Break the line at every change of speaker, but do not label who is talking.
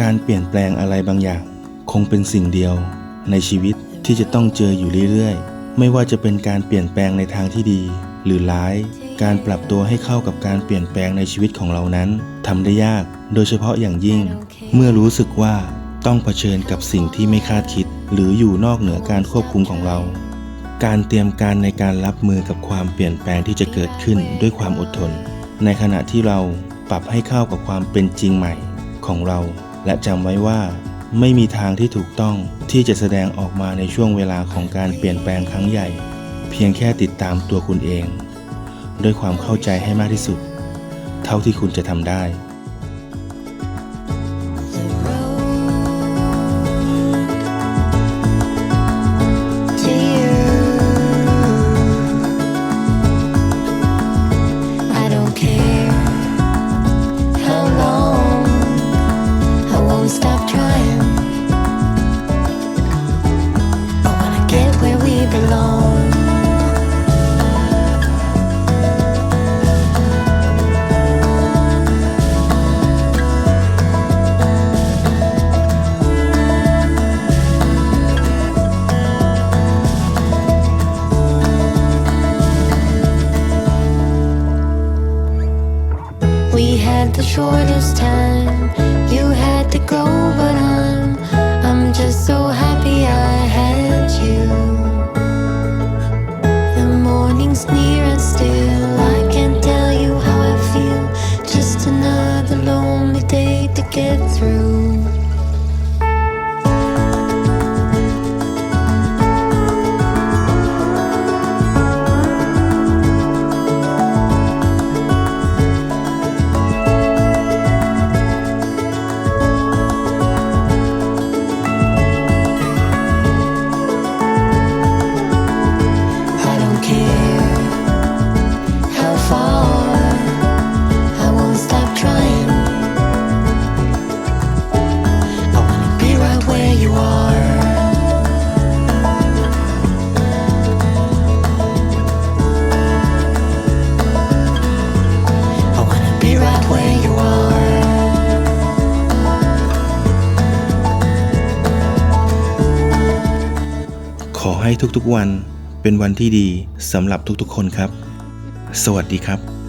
การเปลี่ยนแปลงอะไรบางอย่าง คงเป็นสิ่งเดียว ในชีวิตที่จะต้องเจออยู่เรื่อยๆ ไม่ว่าจะเป็นการเปลี่ยนแปลงในทางที่ดี หรือร้าย การปรับตัวให้เข้ากับการเปลี่ยนแปลงในชีวิตของเรานั้นทำได้ยาก โดยเฉพาะอย่างยิ่ง เมื่อรู้สึกว่าต้องเผชิญกับสิ่งที่ไม่คาดคิด หรืออยู่นอกเหนือการควบคุมของเรา การเตรียมการในการรับมือกับความเปลี่ยนแปลงที่จะเกิดขึ้นด้วยความอดทน ในขณะที่เราปรับให้เข้ากับความเป็นจริงใหม่ของเรา และจำไว้ว่า ไม่มีทางที่ถูกต้องที่จะแสดงออกมาในช่วงเวลาของการเปลี่ยนแปลงครั้งใหญ่ เพียงแค่ติดตามตัวคุณเอง ด้วยความเข้าใจให้มากที่สุด เท่าที่คุณจะทำได้
shortest time. You had to go, but I'm I'm just so happy I had you. The morning's near and still I can't tell you how I feel. Just another lonely day to get through.
ให้ทุกๆวันเป็นวันที่ดีสำหรับทุกๆคนครับ สวัสดีครับ